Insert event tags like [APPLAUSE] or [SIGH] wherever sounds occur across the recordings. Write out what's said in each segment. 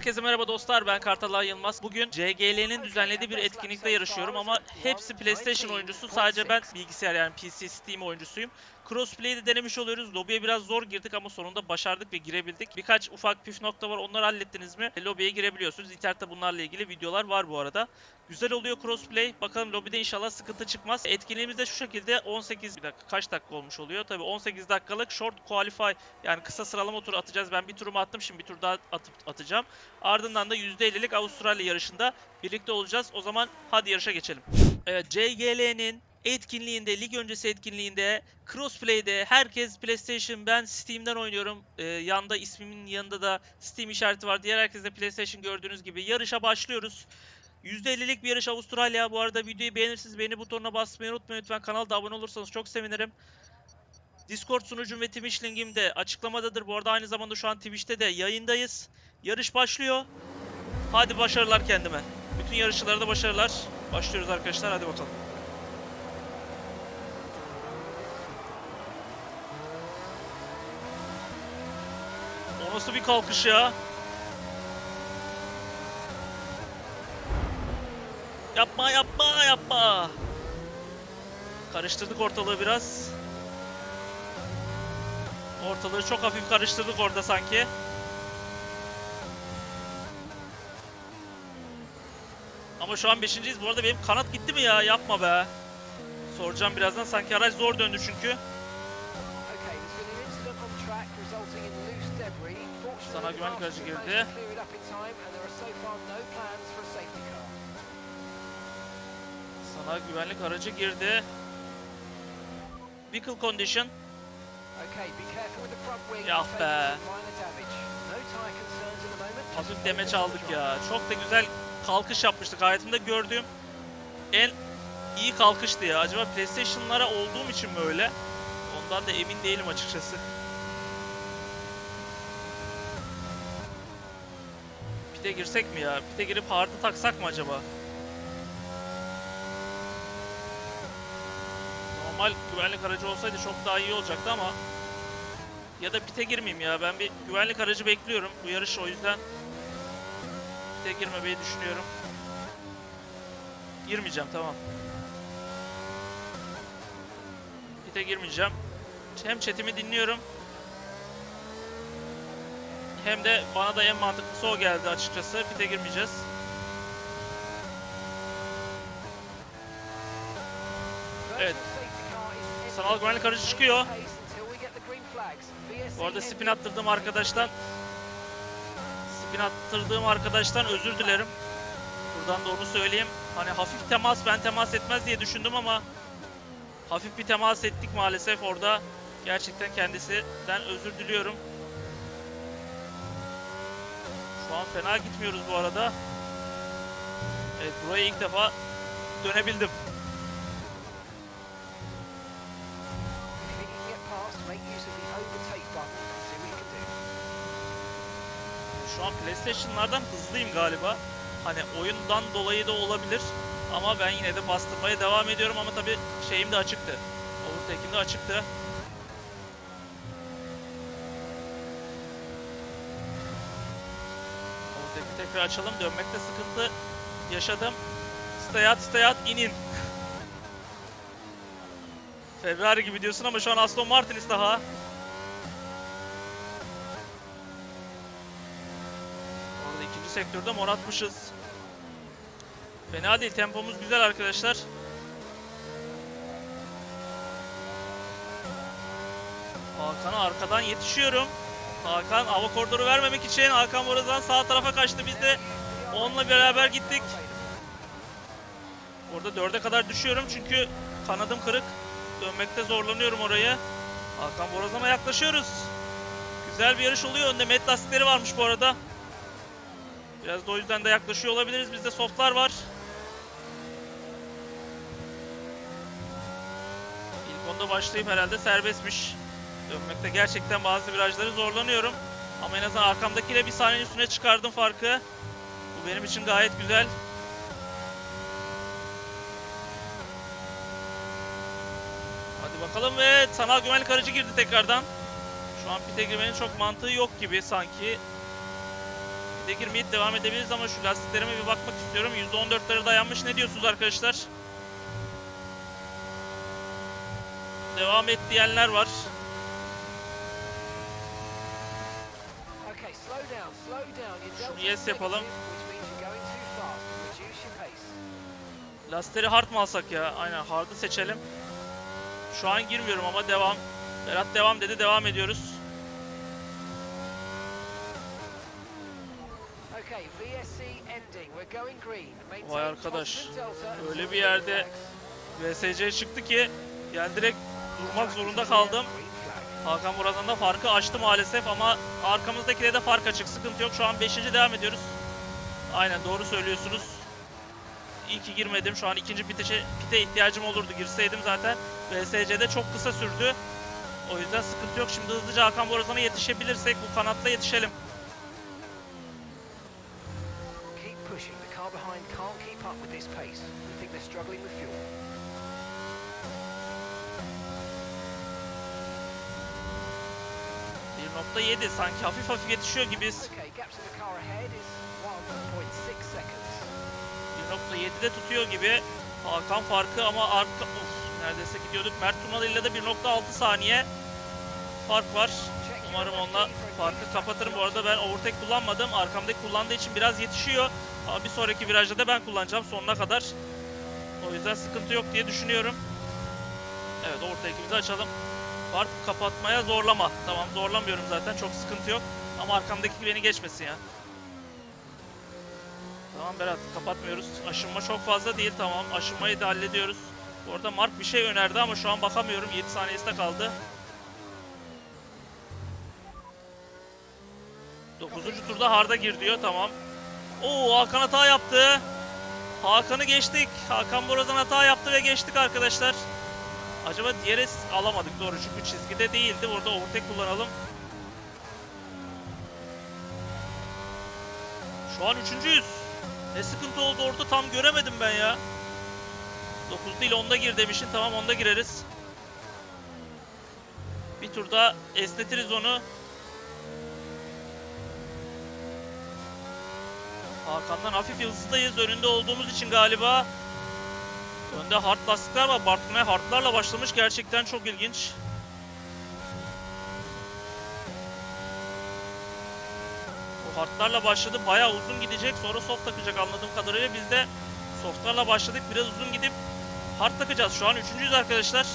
Herkese merhaba dostlar ben Kartalay Yılmaz. Bugün CGL'nin düzenlediği bir etkinlikte yarışıyorum ama hepsi PlayStation oyuncusu. Sadece ben bilgisayar yani PC Steam oyuncusuyum. Crossplay'de denemiş oluyoruz. Lobiye biraz zor girdik ama sonunda başardık ve girebildik. Birkaç ufak püf nokta var. Onları hallettiniz mi? Lobiye girebiliyorsunuz. İnternette bunlarla ilgili videolar var bu arada. Güzel oluyor crossplay. Bakalım lobide inşallah sıkıntı çıkmaz. Etkinliğimiz de şu şekilde 18 bir dakika kaç dakika olmuş oluyor? Tabii 18 dakikalık short qualify yani kısa sıralama turu atacağız. Ben bir turumu attım. Şimdi bir tur daha atıp atacağım. Ardından da %50'lik Avustralya yarışında birlikte olacağız. O zaman hadi yarışa geçelim. Evet CGL'nin etkinliğinde, lig öncesi etkinliğinde, crossplay'de herkes PlayStation, ben Steam'den oynuyorum. Ee, yanda ismimin yanında da Steam işareti var. Diğer herkes de PlayStation gördüğünüz gibi. Yarışa başlıyoruz. %50'lik bir yarış Avustralya. Bu arada videoyu beğenirsiniz. Beğeni butonuna basmayı unutmayın lütfen. Kanala da abone olursanız çok sevinirim. Discord sunucum ve Twitch linkim de açıklamadadır. Bu arada aynı zamanda şu an Twitch'te de yayındayız. Yarış başlıyor. Hadi başarılar kendime. Bütün yarışçılara da başarılar. Başlıyoruz arkadaşlar. Hadi bakalım. Nasıl bir kalkış ya? Yapma yapma yapma. Karıştırdık ortalığı biraz. Ortalığı çok hafif karıştırdık orada sanki. Ama şu an beşinciyiz. Bu arada benim kanat gitti mi ya? Yapma be. Soracağım birazdan. Sanki araç zor döndü çünkü. For a safety car. Sana güvenlik aracı girdi. Vehicle condition. Yah you're be. Hafif demeç aldık ya. Çok da güzel kalkış yapmıştık. Hayatımda gördüğüm en iyi kalkıştı ya. Acaba PlayStation'lara olduğum için mi öyle? Ondan da emin değilim açıkçası. Pite girsek mi ya? Pite girip hard'ı taksak mı acaba? Normal güvenlik aracı olsaydı çok daha iyi olacaktı ama ya da pite girmeyeyim ya. Ben bir güvenlik aracı bekliyorum. Bu yarış o yüzden pite girmemeyi düşünüyorum. Girmeyeceğim tamam. Pite girmeyeceğim. Hem chatimi dinliyorum. Hem de bana da en mantıklısı o geldi açıkçası. Pite girmeyeceğiz. Evet. Sanal güvenlik aracı çıkıyor. Bu arada spin attırdığım arkadaştan spin attırdığım arkadaştan özür dilerim. Buradan da onu söyleyeyim. Hani hafif temas ben temas etmez diye düşündüm ama hafif bir temas ettik maalesef orada. Gerçekten kendisinden özür diliyorum. Şu fena gitmiyoruz bu arada. Evet buraya ilk defa dönebildim. Şu an PlayStation'lardan hızlıyım galiba. Hani oyundan dolayı da olabilir. Ama ben yine de bastırmaya devam ediyorum ama tabi şeyim de açıktı. Overtake'im de açıktı. Overtake'i tekrar açalım. Dönmekte sıkıntı yaşadım. Stay out, stay out, inin. Ferrari gibi diyorsun ama şu an Aston Martin'iz daha. Orada ikinci sektörde mor atmışız. Fena değil. Tempomuz güzel arkadaşlar. Hakan'a arkadan yetişiyorum. Hakan hava koridoru vermemek için Hakan Borazan sağ tarafa kaçtı. Biz de onunla beraber gittik. Orada dörde kadar düşüyorum çünkü kanadım kırık. Dönmekte zorlanıyorum orayı. Hakan Borazan'a yaklaşıyoruz. Güzel bir yarış oluyor. Önde met lastikleri varmış bu arada. Biraz da o yüzden de yaklaşıyor olabiliriz. Bizde softlar var. İlk onda başlayıp herhalde serbestmiş. Dönmekte gerçekten bazı virajları zorlanıyorum. Ama en azından arkamdakiyle bir saniye üstüne çıkardım farkı. Bu benim için gayet güzel. Hadi bakalım ve sanal güvenlik aracı girdi tekrardan. Şu an pite girmenin çok mantığı yok gibi sanki. Bir de girmeyip devam edebiliriz ama şu lastiklerime bir bakmak istiyorum. %14'lere dayanmış. Ne diyorsunuz arkadaşlar? Devam et diyenler var. Reduce your pace. Lastikleri hard mı alsak ya? Aynen hard'ı seçelim. Şu an girmiyorum ama devam. Berat devam dedi. Devam ediyoruz. Vay arkadaş. Öyle bir yerde. VSC çıktı ki yani direkt durmak zorunda kaldım. Hakan buradan da farkı açtı maalesef ama arkamızdakine de fark açık. Sıkıntı yok. Şu an 5. devam ediyoruz. Aynen doğru söylüyorsunuz. İyi ki girmedim. Şu an ikinci bitişe, pite ihtiyacım olurdu. Girseydim zaten. VSC'de çok kısa sürdü. O yüzden sıkıntı yok. Şimdi hızlıca Hakan Borazan'a yetişebilirsek bu kanatla yetişelim. Keep pushing. The car behind can't keep up with this pace. We think they're struggling with fuel. .7 sanki hafif hafif yetişiyor gibiyiz. Okay, gaps in the car ahead is 1.6 seconds. 1.7'de tutuyor gibi. Hakan farkı ama arka... Of, neredeyse gidiyorduk. Mert Tunalı ile de 1.6 saniye fark var. Umarım onunla farkı kapatırım. Bu arada ben overtake kullanmadım. Arkamdaki kullandığı için biraz yetişiyor. Ama bir sonraki virajda da ben kullanacağım sonuna kadar. O yüzden sıkıntı yok diye düşünüyorum. Evet overtake'imizi açalım. Fark kapatmaya zorlama. Tamam zorlamıyorum zaten çok sıkıntı yok. Ama arkamdaki beni geçmesin ya. Tamam Berat kapatmıyoruz. Aşınma çok fazla değil tamam. Aşınmayı da hallediyoruz. Bu arada Mark bir şey önerdi ama şu an bakamıyorum. 7 saniyesi de kaldı. 9. turda harda gir diyor tamam. Oo Hakan hata yaptı. Hakan'ı geçtik. Hakan Borazan hata yaptı ve geçtik arkadaşlar. Acaba DRS alamadık doğru çünkü çizgide değildi. Burada overtake kullanalım. Şu an üçüncüyüz. Ne sıkıntı oldu orada tam göremedim ben ya. 9 değil 10'da gir demişsin. Tamam 10'da gireriz. Bir turda esnetiriz onu. Hakan'dan hafif hızlıyız. Önünde olduğumuz için galiba. Önde hard lastikler var. Bartmaya hardlarla başlamış. Gerçekten çok ilginç. Bu hardlarla başladı. Bayağı uzun gidecek. Sonra soft takacak anladığım kadarıyla. Biz de softlarla başladık. Biraz uzun gidip hard takacağız. Şu an üçüncüyüz arkadaşlar.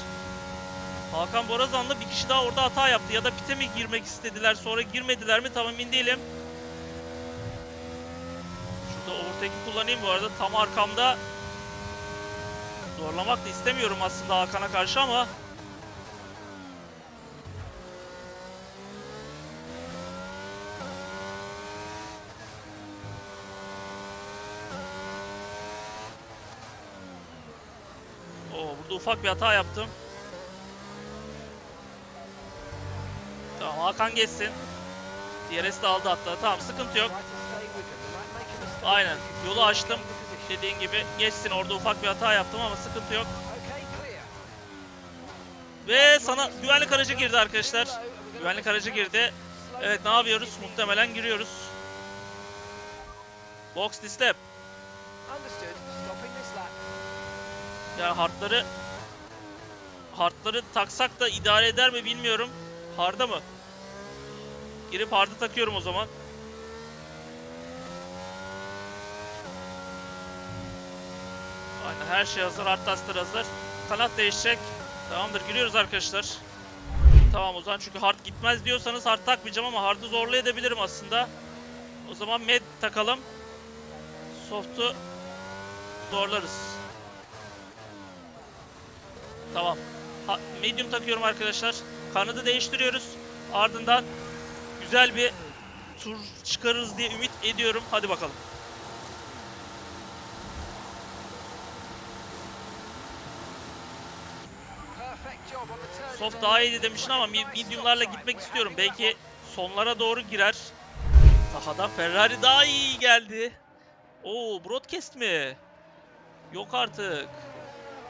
Hakan Borazan'la bir kişi daha orada hata yaptı. Ya da pite mi girmek istediler sonra girmediler mi tam emin değilim. Şurada overtake'i kullanayım bu arada. Tam arkamda. Zorlamak da istemiyorum aslında Hakan'a karşı ama. Oo, burada ufak bir hata yaptım. Tamam Hakan geçsin. DRS de aldı hatta. Tamam sıkıntı yok. Aynen. Yolu açtım. Dediğin gibi geçsin orada ufak bir hata yaptım ama sıkıntı yok. Ve sana güvenlik aracı girdi arkadaşlar. Güvenlik aracı girdi. Evet ne yapıyoruz? Muhtemelen giriyoruz. Box step. Yani hardları hardları taksak da idare eder mi bilmiyorum. Harda mı? Girip hardı takıyorum o zaman. Aynen her şey hazır. Hard laster hazır. Kanat değişecek. Tamamdır giriyoruz arkadaşlar. Tamam o zaman çünkü hard gitmez diyorsanız hard takmayacağım ama hard'ı zorlayabilirim aslında. O zaman med takalım. Soft'u zorlarız. Tamam. Ha, medium takıyorum arkadaşlar. Kanadı değiştiriyoruz. Ardından güzel bir tur çıkarırız diye ümit ediyorum. Hadi bakalım. Soft daha iyiydi demiştin ama mediumlarla gitmek istiyorum. Belki sonlara doğru girer. Sahada Ferrari daha iyi geldi. Oo broadcast mi? Yok artık.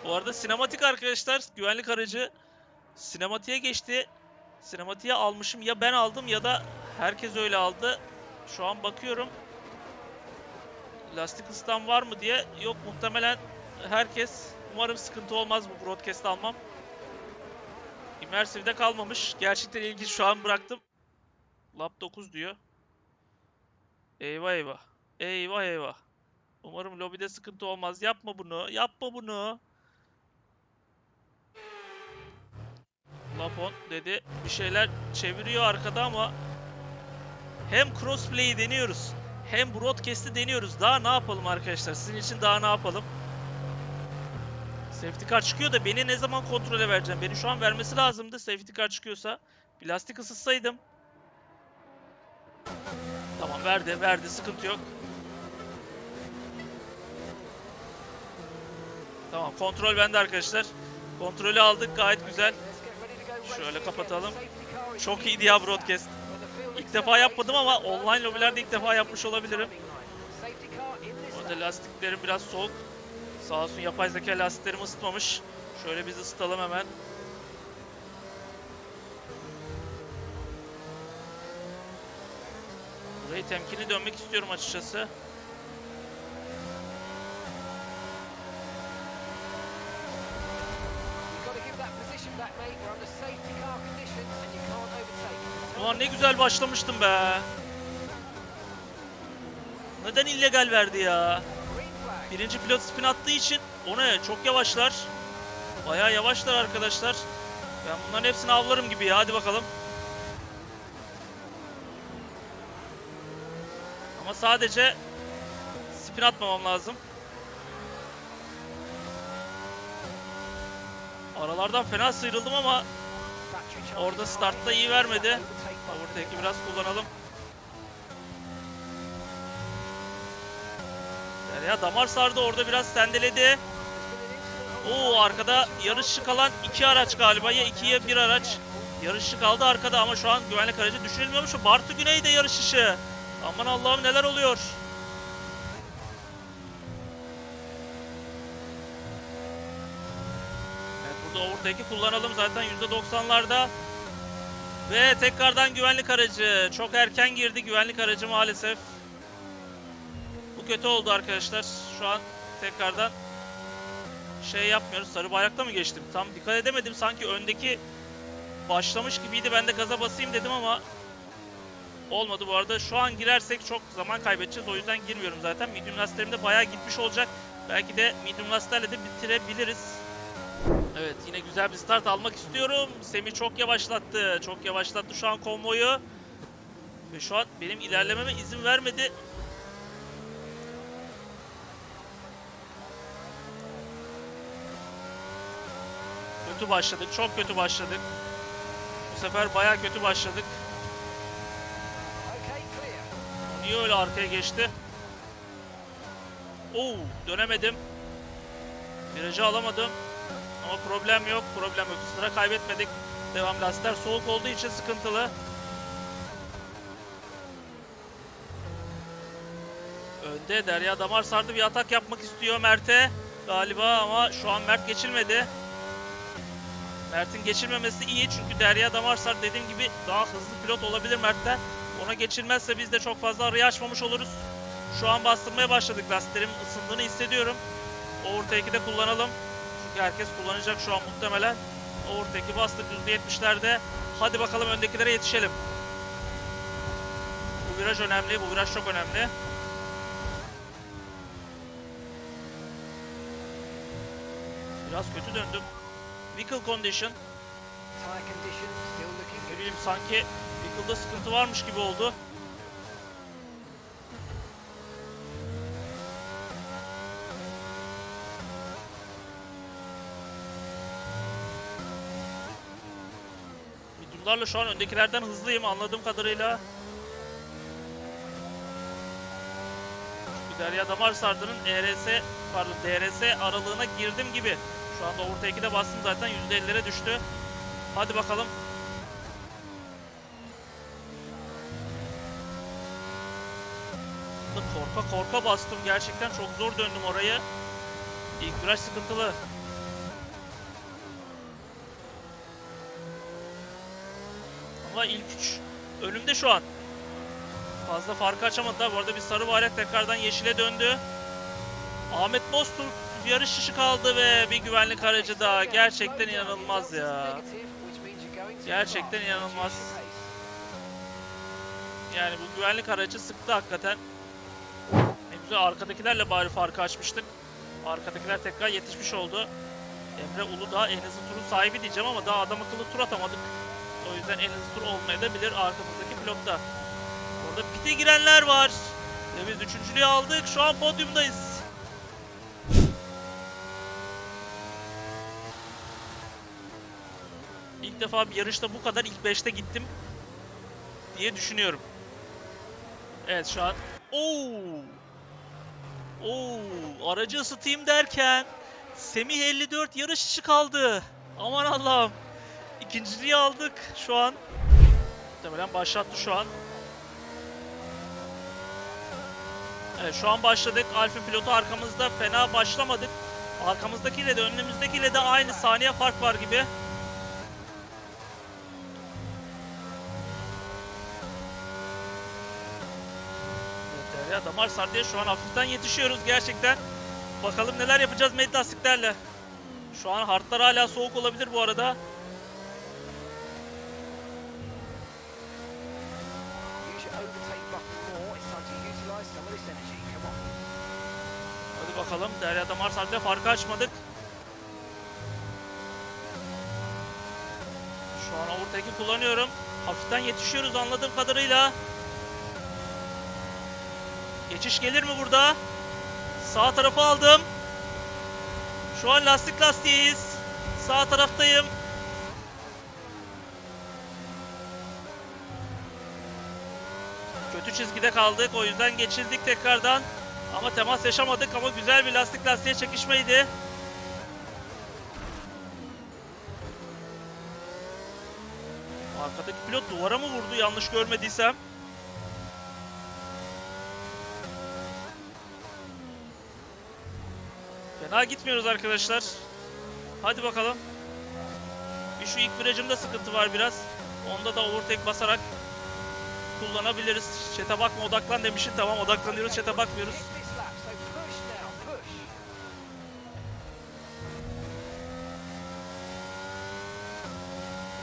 Bu arada sinematik arkadaşlar güvenlik aracı sinematiğe geçti. Sinematiğe almışım ya ben aldım ya da herkes öyle aldı. Şu an bakıyorum. lastik ısıtan var mı diye. Yok muhtemelen herkes. Umarım sıkıntı olmaz bu broadcast almam. Immersive'de kalmamış. Gerçekten ilginç şu an bıraktım. Lab 9 diyor. Eyvah eyvah. Eyvah eyvah. Umarım lobide sıkıntı olmaz. Yapma bunu. Yapma bunu. Lapon dedi. Bir şeyler çeviriyor arkada ama hem crossplay'i deniyoruz. Hem broadcast'i deniyoruz. Daha ne yapalım arkadaşlar? Sizin için daha ne yapalım? Safety car çıkıyor da beni ne zaman kontrole vereceğim? Beni şu an vermesi lazımdı safety car çıkıyorsa. Plastik ısıtsaydım. Tamam verdi verdi sıkıntı yok. Tamam kontrol bende arkadaşlar. Kontrolü aldık gayet güzel. Şöyle kapatalım. Çok iyiydi ya broadcast. İlk defa yapmadım ama online lobilerde ilk defa yapmış olabilirim. Orada lastiklerim biraz soğuk. Sağ olsun yapay zeka lastiklerimi ısıtmamış. Şöyle biz ısıtalım hemen. Burayı temkinli dönmek istiyorum açıkçası. Ulan ne güzel başlamıştım be. Neden illegal verdi ya? Birinci pilot spin attığı için o ne? Çok yavaşlar. Bayağı yavaşlar arkadaşlar. Ben bunların hepsini avlarım gibi ya. Hadi bakalım. Ama sadece spin atmamam lazım. Aralardan fena sıyrıldım ama Orada startta iyi vermedi. Overtake'i biraz kullanalım. Derya damar sardı orada biraz sendeledi. Oo arkada yarışçı kalan iki araç galiba ya iki ya bir araç. Yarışçı kaldı arkada ama şu an güvenlik aracı düşürülmüyormuş. Bartu Güney de yarış dışı. Aman Allah'ım neler oluyor. Evet burada overtake'i kullanalım zaten %90'larda. Ve tekrardan güvenlik aracı. Çok erken girdi güvenlik aracı maalesef. Kötü oldu arkadaşlar. Şu an tekrardan şey yapmıyoruz. Sarı bayrakta mı geçtim? Tam dikkat edemedim. Sanki öndeki başlamış gibiydi. Ben de gaza basayım dedim ama olmadı bu arada. Şu an girersek çok zaman kaybedeceğiz. O yüzden girmiyorum zaten. Medium lastiklerim de bayağı gitmiş olacak. Belki de medium lastiklerle de bitirebiliriz. Evet yine güzel bir start almak istiyorum. Semih çok yavaşlattı. Çok yavaşlattı şu an konvoyu. Ve şu an benim ilerlememe izin vermedi. Kötü başladık. Çok kötü başladık. Bu sefer baya kötü başladık. Niye öyle arkaya geçti? Oo, dönemedim. Virajı alamadım. Ama problem yok, problem yok. Sıra kaybetmedik. Devam lastikler soğuk olduğu için sıkıntılı. Önde Derya Damar sardı bir atak yapmak istiyor Mert'e. Galiba ama şu an Mert geçilmedi. Mert'in geçilmemesi iyi çünkü Derya Damarsar dediğim gibi daha hızlı pilot olabilir Mert'ten. Ona geçilmezse biz de çok fazla arayı açmamış oluruz. Şu an bastırmaya başladık. Lastiklerim ısındığını hissediyorum. Overtake'i de kullanalım. Çünkü herkes kullanacak şu an muhtemelen. Overtake'i bastık %70'lerde. Hadi bakalım öndekilere yetişelim. Bu viraj önemli. Bu viraj çok önemli. Biraz kötü döndüm. Vehicle condition. Ne bileyim sanki Vehicle'da sıkıntı varmış gibi oldu. Medium'larla şu an öndekilerden hızlıyım anladığım kadarıyla. Çünkü Derya Damar Sardı'nın ERS, pardon DRS aralığına girdim gibi. Şu anda overtake'i de bastım zaten %50'lere düştü. Hadi bakalım. Korka korka bastım. Gerçekten çok zor döndüm orayı. İlk viraj sıkıntılı. Ama ilk üç önümde şu an. Fazla farkı açamadılar. Bu arada bir sarı bayrak tekrardan yeşile döndü. Ahmet Bozturk yarış dışı kaldı ve bir güvenlik aracı daha. Gerçekten inanılmaz ya. Gerçekten inanılmaz. Yani bu güvenlik aracı sıktı hakikaten. Ne güzel arkadakilerle bari farkı açmıştık. Arkadakiler tekrar yetişmiş oldu. Emre Uludağ en hızlı turun sahibi diyeceğim ama daha adam akıllı tur atamadık. O yüzden en hızlı tur olmayabilir arkamızdaki pilotta. Orada pite girenler var. Ve biz üçüncülüğü aldık. Şu an podyumdayız. İlk defa bir yarışta bu kadar ilk 5'te gittim diye düşünüyorum. Evet şu an. Oo. Oo, aracı ısıtayım derken Semih 54 yarış dışı kaldı. Aman Allah'ım. İkinciliği aldık şu an. Muhtemelen başlattı şu an. Evet şu an başladık. Alfin pilotu arkamızda fena başlamadık. Arkamızdakiyle de önümüzdekiyle de aynı saniye fark var gibi. Derya Damar Sardı'ya şu an hafiften yetişiyoruz gerçekten. Bakalım neler yapacağız med lastiklerle. Şu an hartlar hala soğuk olabilir bu arada. Hadi bakalım. Derya Damar Sardı'ya farkı açmadık. Şu an overtake'i kullanıyorum. Hafiften yetişiyoruz anladığım kadarıyla. Geçiş gelir mi burada? Sağ tarafı aldım. Şu an lastik lastiğiyiz. Sağ taraftayım. Kötü çizgide kaldık. O yüzden geçildik tekrardan. Ama temas yaşamadık ama güzel bir lastik lastiğe çekişmeydi. Arkadaki pilot duvara mı vurdu yanlış görmediysem? Fena gitmiyoruz arkadaşlar. Hadi bakalım. Bir şu ilk virajımda sıkıntı var biraz. Onda da overtake basarak kullanabiliriz. Chat'e bakma odaklan demişim. Tamam odaklanıyoruz chat'e bakmıyoruz.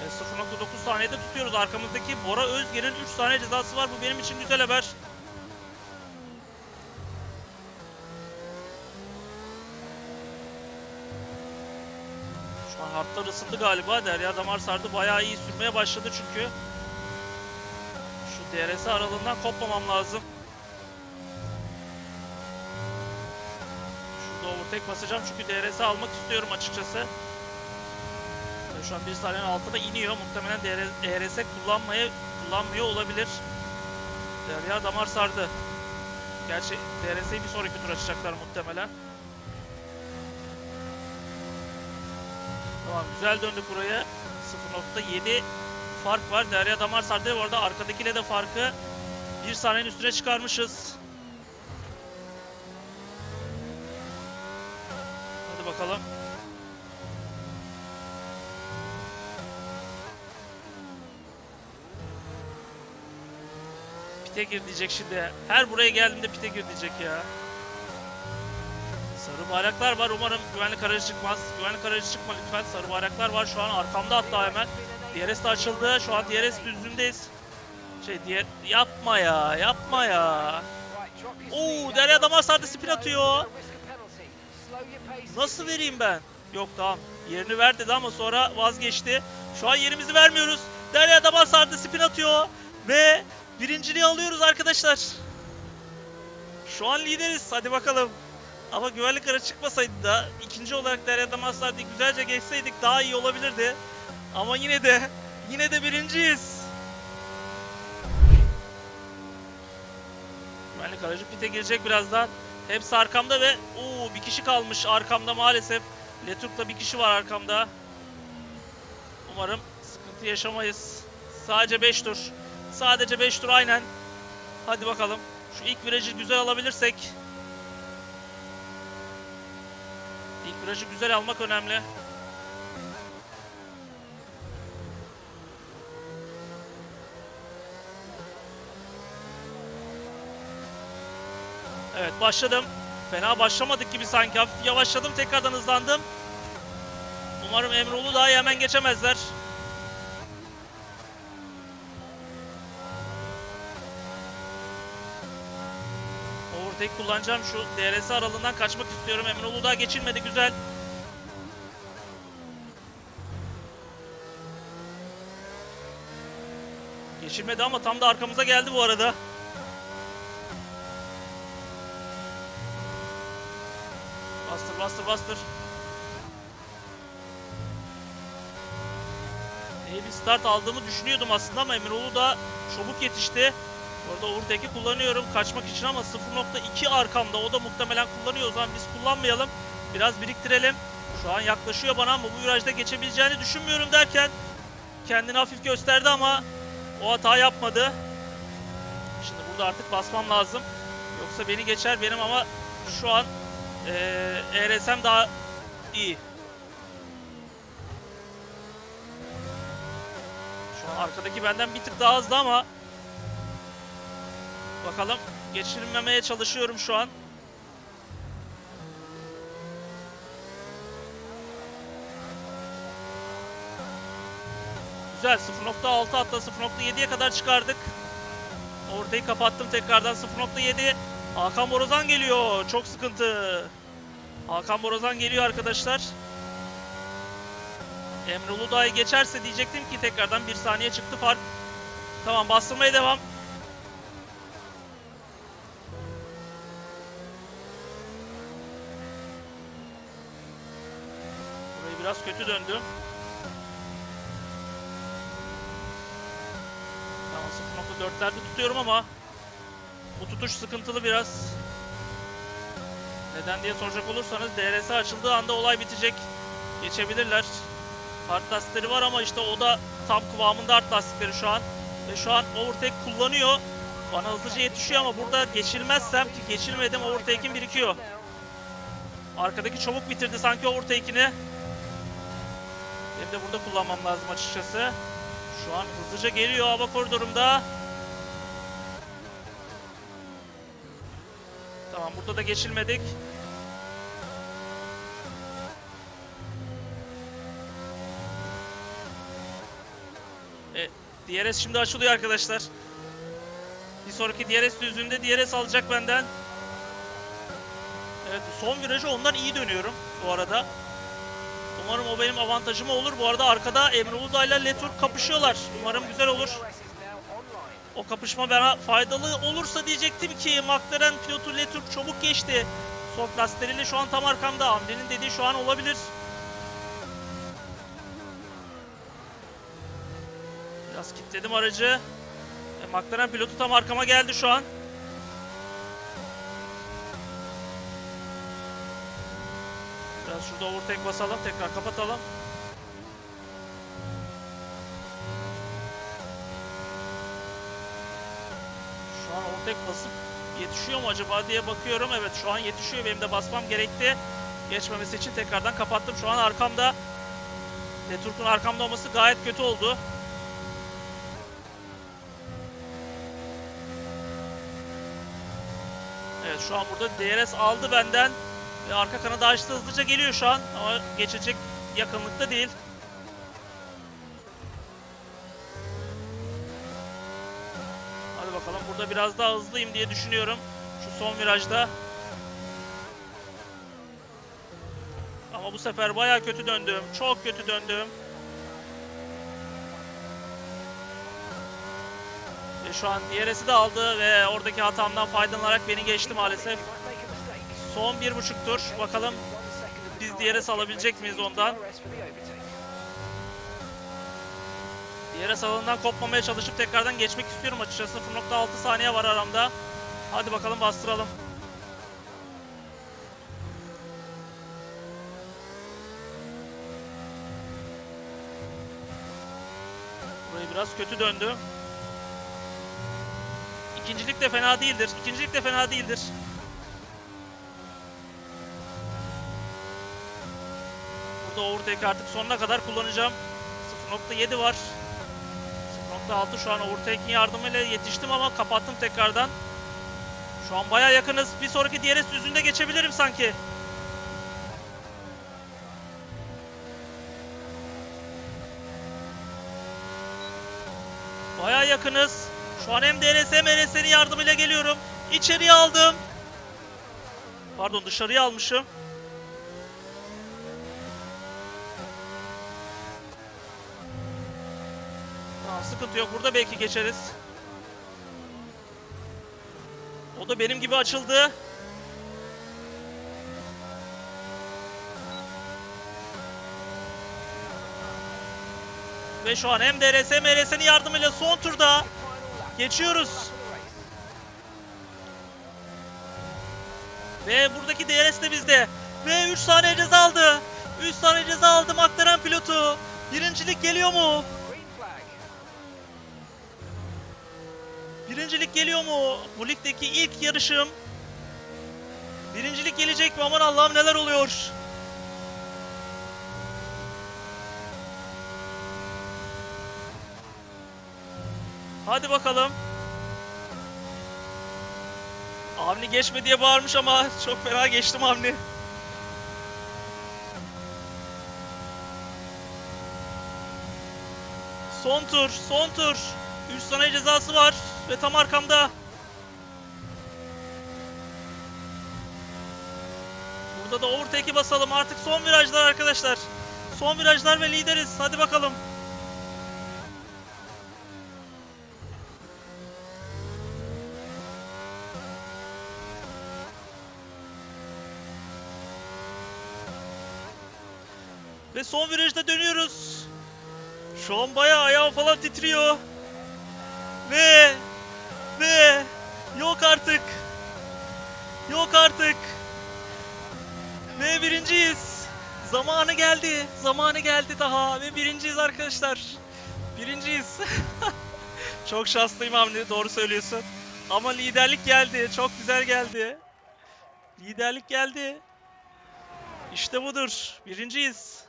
E, 0.9 saniyede tutuyoruz. Arkamızdaki Bora Özger'in 3 saniye cezası var. Bu benim için güzel haber. Hartlar ısındı galiba. Derya damar sardı. Bayağı iyi sürmeye başladı çünkü. Şu DRS aralığından kopmamam lazım. Şurada overtake basacağım çünkü DRS almak istiyorum açıkçası. Şu an bir saniyenin altına iniyor. Muhtemelen DRS kullanmaya kullanmıyor olabilir. Derya damar sardı. Gerçi DRS'yi bir sonraki tur açacaklar muhtemelen. Tamam güzel döndük buraya. 0.7 fark var. Derya damar sardı. Bu arada arkadakiyle de farkı bir saniyenin üstüne çıkarmışız. Hadi bakalım. Pite gir diyecek şimdi. Her buraya geldiğimde pite gir diyecek ya. Sarı bayraklar var. Umarım güvenlik aracı çıkmaz. Güvenlik aracı çıkma lütfen. Sarı bayraklar var. Şu an arkamda hatta hemen. DRS de açıldı. Şu an DRS düzlüğündeyiz. Şey diğer yapma ya. Yapma ya. Oo, Derya damar sardı, spin atıyor. Nasıl vereyim ben? Yok tamam. Yerini ver dedi ama sonra vazgeçti. Şu an yerimizi vermiyoruz. Derya damar sardı. Spin atıyor. Ve birinciliği alıyoruz arkadaşlar. Şu an lideriz. Hadi bakalım. Ama güvenlik aracı çıkmasaydı da ikinci olarak Derya damar sardı. Güzelce geçseydik daha iyi olabilirdi. Ama yine de yine de birinciyiz. Güvenlik aracı pite girecek birazdan. Hepsi arkamda ve oo bir kişi kalmış arkamda maalesef. Leturk'ta bir kişi var arkamda. Umarım sıkıntı yaşamayız. Sadece 5 tur. Sadece 5 tur aynen. Hadi bakalım. Şu ilk virajı güzel alabilirsek. Virajı güzel almak önemli. Evet başladım. Fena başlamadık gibi sanki. Hafif yavaşladım tekrardan hızlandım. Umarım Emre Uludağ'ı hemen geçemezler. Overtake kullanacağım şu DRS aralığından kaçmak istiyorum. Emre daha geçilmedi güzel. Geçilmedi ama tam da arkamıza geldi bu arada. Bastır bastır bastır. İyi bir start aldığımı düşünüyordum aslında ama Emiroğlu da çabuk yetişti. Orada overtake'i kullanıyorum kaçmak için ama 0.2 arkamda o da muhtemelen kullanıyor. O zaman biz kullanmayalım. Biraz biriktirelim. Şu an yaklaşıyor bana ama bu virajda geçebileceğini düşünmüyorum derken kendini hafif gösterdi ama o hata yapmadı. Şimdi burada artık basmam lazım. Yoksa beni geçer benim ama şu an eee ERS'm daha iyi. Şu an arkadaki benden bir tık daha hızlı ama bakalım geçirmemeye çalışıyorum şu an. Güzel 0.6 hatta 0.7'ye kadar çıkardık. Ortayı kapattım tekrardan 0.7. Hakan Borazan geliyor. Çok sıkıntı. Hakan Borazan geliyor arkadaşlar. Emre Uludağ'ı geçerse diyecektim ki tekrardan bir saniye çıktı fark. Tamam bastırmaya devam. Kötü döndü. Tamam 0.4'lerde tutuyorum ama bu tutuş sıkıntılı biraz. Neden diye soracak olursanız DRS açıldığı anda olay bitecek. Geçebilirler. Hard lastikleri var ama işte o da tam kıvamında hard lastikleri şu an. Ve şu an overtake kullanıyor. Bana hızlıca yetişiyor ama burada geçilmezsem ki geçilmedim overtake'im birikiyor. Arkadaki çabuk bitirdi sanki overtake'ini. Benim de burada kullanmam lazım açıkçası. Şu an hızlıca geliyor hava koridorumda. Tamam burada da geçilmedik. E, DRS şimdi açılıyor arkadaşlar. Bir sonraki DRS düzlüğünde DRS alacak benden. Evet son virajı ondan iyi dönüyorum bu arada. Umarım o benim avantajıma olur. Bu arada arkada Emre Uludağ ile Letur kapışıyorlar. Umarım güzel olur. O kapışma bana faydalı olursa diyecektim ki McLaren pilotu Letur çabuk geçti. Soft lastikleriyle şu an tam arkamda. Hamdi'nin dediği şu an olabilir. Biraz kilitledim aracı. E, McLaren pilotu tam arkama geldi şu an. Şurada overtake basalım. Tekrar kapatalım. Şu an overtake basıp yetişiyor mu acaba diye bakıyorum. Evet şu an yetişiyor. Benim de basmam gerekti. Geçmemesi için tekrardan kapattım. Şu an arkamda. Deturk'un arkamda olması gayet kötü oldu. Evet şu an burada DRS aldı benden. Ve arka kanadı açtı hızlıca geliyor şu an. Ama geçecek yakınlıkta değil. Hadi bakalım burada biraz daha hızlıyım diye düşünüyorum. Şu son virajda. Ama bu sefer baya kötü döndüm. Çok kötü döndüm. Ve şu an DRS'i de aldı ve oradaki hatamdan faydalanarak beni geçti maalesef. Son bir buçuk tur. Bakalım biz time DRS alabilecek miyiz ondan? DRS alanından kopmamaya çalışıp tekrardan geçmek istiyorum açıkçası. 0.6 saniye var aramda. Hadi bakalım bastıralım. Burayı biraz kötü döndü. İkincilik de fena değildir. İkincilik de fena değildir. Burada overtake artık sonuna kadar kullanacağım. 0.7 var. 0.6 şu an overtake'in yardımıyla yetiştim ama kapattım tekrardan. Şu an baya yakınız. Bir sonraki DRS düzlüğünde geçebilirim sanki. Baya yakınız. Şu an hem DRS hem RS'nin yardımıyla geliyorum. İçeriye aldım. Pardon dışarıya almışım. Sıkıntı yok. Burada belki geçeriz. O da benim gibi açıldı. Ve şu an hem DRS hem RS'nin yardımıyla son turda geçiyoruz. Ve buradaki DRS de bizde. Ve 3 saniye ceza aldı. 3 saniye ceza aldı McLaren pilotu. Birincilik geliyor mu? Birincilik geliyor mu? Bu ligdeki ilk yarışım. Birincilik gelecek mi? Aman Allah'ım neler oluyor? Hadi bakalım. Avni geçme diye bağırmış ama çok fena geçtim Avni. Son tur, son tur. 3 saniye cezası var ve tam arkamda. Burada da overtake'i basalım. Artık son virajlar arkadaşlar. Son virajlar ve lideriz. Hadi bakalım. Ve son virajda dönüyoruz. Şu an bayağı ayağım falan titriyor. Ve ve yok artık. Yok artık. Ve birinciyiz. Zamanı geldi. Zamanı geldi daha ve birinciyiz arkadaşlar. Birinciyiz. [LAUGHS] Çok şanslıyım Hamdi doğru söylüyorsun. Ama liderlik geldi. Çok güzel geldi. Liderlik geldi. İşte budur. Birinciyiz.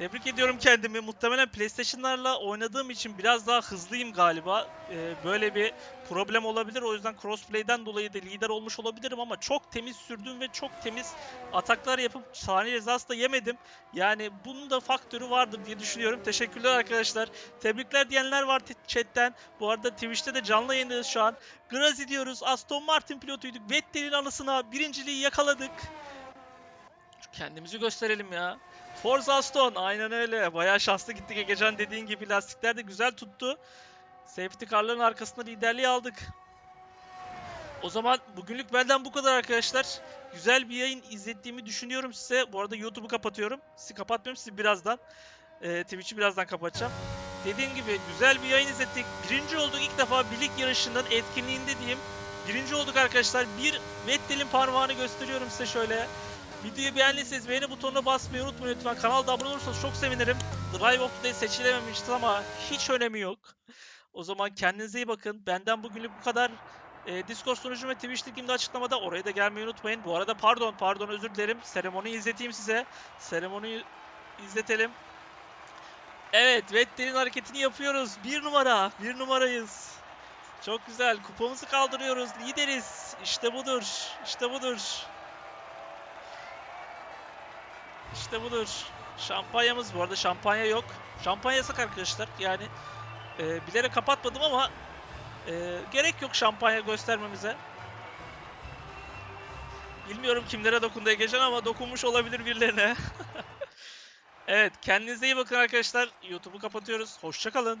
Tebrik ediyorum kendimi. Muhtemelen PlayStation'larla oynadığım için biraz daha hızlıyım galiba. Ee, böyle bir problem olabilir. O yüzden crossplay'den dolayı da lider olmuş olabilirim ama çok temiz sürdüm ve çok temiz ataklar yapıp saniye cezası da yemedim. Yani bunun da faktörü vardır diye düşünüyorum. Teşekkürler arkadaşlar. Tebrikler diyenler var chatten. Bu arada Twitch'te de canlı yayındayız şu an. Grazi diyoruz. Aston Martin pilotuyduk. Vettel'in anısına birinciliği yakaladık. Kendimizi gösterelim ya. Forza Aston aynen öyle. Bayağı şanslı gittik geçen dediğin gibi lastikler de güzel tuttu. Safety car'ların arkasında liderliği aldık. O zaman bugünlük benden bu kadar arkadaşlar. Güzel bir yayın izlettiğimi düşünüyorum size. Bu arada YouTube'u kapatıyorum. Sizi kapatmıyorum sizi birazdan. Ee, Twitch'i birazdan kapatacağım. Dediğim gibi güzel bir yayın izlettik. Birinci olduk ilk defa birlik yarışından etkinliğinde diyeyim. Birinci olduk arkadaşlar. Bir Vettel'in parmağını gösteriyorum size şöyle. Videoyu beğendiyseniz beğeni butonuna basmayı unutmayın lütfen. Kanalda abone olursanız çok sevinirim. Drive of the Day seçilememişti ama hiç önemi yok. O zaman kendinize iyi bakın. Benden bugünlük bu kadar. Ee, Discord sunucum ve Twitch linkimde açıklamada. Oraya da gelmeyi unutmayın. Bu arada pardon pardon özür dilerim. Seremoniyi izleteyim size. Seremoniyi izletelim. Evet Vettel'in hareketini yapıyoruz. Bir numara. Bir numarayız. Çok güzel. Kupamızı kaldırıyoruz. Lideriz. İşte budur. İşte budur. İşte budur. Şampanyamız bu arada şampanya yok. Şampanya yasak arkadaşlar. Yani e, bilerek kapatmadım ama e, gerek yok şampanya göstermemize. Bilmiyorum kimlere dokundu Egecan ama dokunmuş olabilir birilerine. [LAUGHS] evet kendinize iyi bakın arkadaşlar. YouTube'u kapatıyoruz. Hoşçakalın.